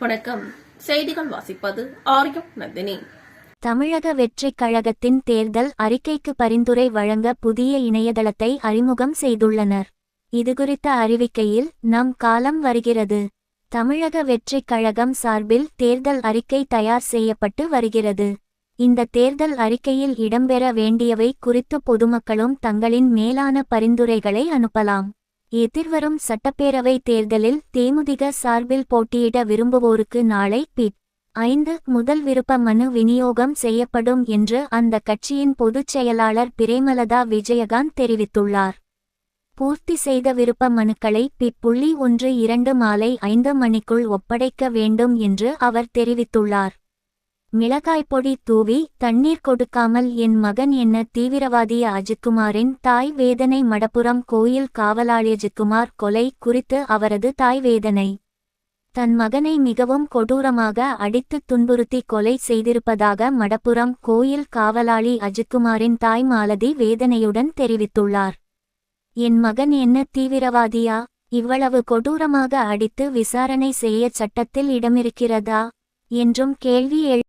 வணக்கம். செய்திகள் வாசிப்பது ஆரியம் நந்தினி. தமிழக வெற்றிக் கழகத்தின் தேர்தல் அறிக்கைக்கு பரிந்துரை வழங்க புதிய இணையதளத்தை அறிமுகம் செய்துள்ளனர். இதுகுறித்த அறிவிக்கையில் நம் காலம் வருகிறது. தமிழக வெற்றிக் கழகம் சார்பில் தேர்தல் அறிக்கை தயார் செய்யப்பட்டு வருகிறது. இந்த தேர்தல் அறிக்கையில் இடம்பெற வேண்டியவை குறித்து பொதுமக்களும் தங்களின் மேலான பரிந்துரைகளை அனுப்பலாம். எதிர்வரும் சட்டப்பேரவை தேர்தலில் தேமுதிக சார்பில் போட்டியிட விரும்புவோருக்கு நாளை பிட். ஐந்து முதல் விருப்ப மனு விநியோகம் செய்யப்படும் என்று அந்த கட்சியின் பொதுச் செயலாளர் பிரேமலதா விஜயகாந்த் தெரிவித்துள்ளார். பூர்த்தி செய்த விருப்ப மனுக்களை பிப்புள்ளி ஒன்று இரண்டு மாலை ஐந்து மணிக்குள் ஒப்படைக்க வேண்டும் என்று அவர் தெரிவித்துள்ளார். மிளகாய்ப்பொடி தூவி தண்ணீர் கொடுக்காமல் என் மகன் என்ன தீவிரவாதி அஜித்குமாரின் தாய் வேதனை மடப்புறம் கோயில் காவலாளி அஜித்குமார் கொலை குறித்து அவரது தாய் வேதனை. தன் மகனை மிகவும் கொடூரமாக அடித்து துன்புறுத்தி கொலை செய்திருப்பதாக மடப்புறம் கோயில் காவலாளி அஜித்குமாரின் தாய் மாலதி வேதனையுடன் தெரிவித்துள்ளார். என் மகன் என்ன தீவிரவாதியா? இவ்வளவு கொடூரமாக அடித்து விசாரணை செய்ய சட்டத்தில் இடமிருக்கிறதா? என்றும் கேள்வி எழு